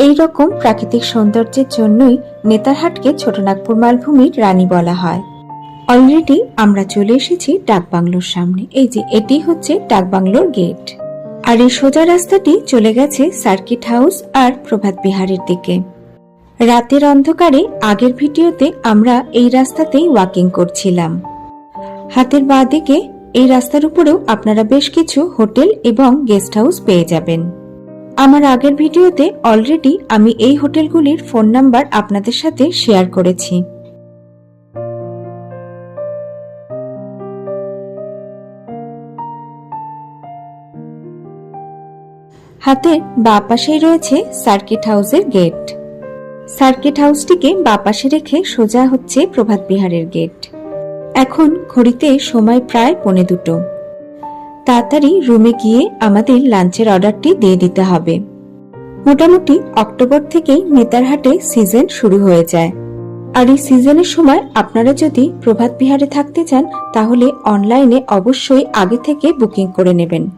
এই রকম প্রাকৃতিক সৌন্দর্যের জন্যই নেতারহাটকে ছোটনাগপুর মালভূমির রানী বলা হয়। অলরেডি আমরা চলে এসেছি ডাকবাংলোর সামনে। এই যে, এটি হচ্ছে ডাকবাংলোর গেট আর এই সোজা রাস্তাটি চলে গেছে সার্কিট হাউস আর প্রভাত বিহারের দিকে। রাতের অন্ধকারে আগের ভিডিওতে আমরা এই রাস্তাতেই ওয়াকিং করছিলাম। হাতের বাঁ দিকে এই রাস্তার উপরেও আপনারা বেশ কিছু হোটেল এবং গেস্ট হাউস পেয়ে যাবেন। আমার আগের ভিডিওতে অলরেডি আমি এই হোটেলগুলির ফোন নাম্বার আপনাদের সাথে শেয়ার করেছি। হাতের বাঁ পাশেই রয়েছে সার্কিট হাউসের গেট সার্কিট হাউসটিকে বাঁ পাশে রেখে সোজা হচ্ছে প্রভাত বিহারের গেট এখন ঘড়িতে সময় প্রায় পৌনে দুটো। তাড়াতাড়ি রুমে গিয়ে আমাদের লাঞ্চের অর্ডারটি দিয়ে দিতে হবে। মোটামুটি অক্টোবর থেকেই নেতারহাটে সিজন শুরু হয়ে যায়। আর এই সিজনের সময় আপনারা যদি প্রভাত বিহারে থাকতে চান, তাহলে অনলাইনে অবশ্যই আগে থেকে বুকিং করে নেবেন।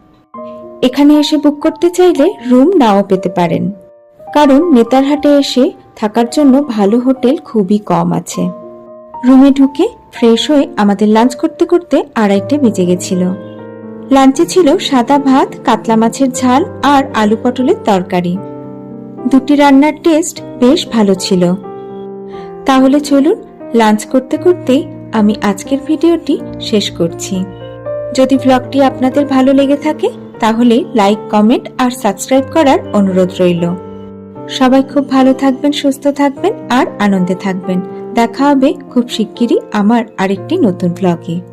এখানে এসে বুক করতে চাইলে রুম নাও পেতে পারেন। কারণ নেতারহাটে এসে থাকার জন্য ভালো হোটেল খুবই কম আছে। রুমে ঢুকে ফ্রেশ হয়ে আমাদের লাঞ্চ করতে করতে আড়াইটে বেজে গেছিল। লাঞ্চে ছিল সাদা ভাত, কাতলা মাছের ঝাল আর আলু পটলের তরকারি। দুটি রান্নার টেস্ট বেশ ভালো ছিল। তাহলে চলুন লাঞ্চ করতে করতে আমি আজকের ভিডিওটি শেষ করছি। যদি ব্লগটি আপনাদের ভালো লেগে থাকে, তাহলে লাইক কমেন্ট আর সাবস্ক্রাইব করার অনুরোধ রইল। সবাই খুব ভালো থাকবেন, সুস্থ থাকবেন আর আনন্দে থাকবেন। দেখা হবে খুব শিগগিরই আমার আরেকটি নতুন ব্লগে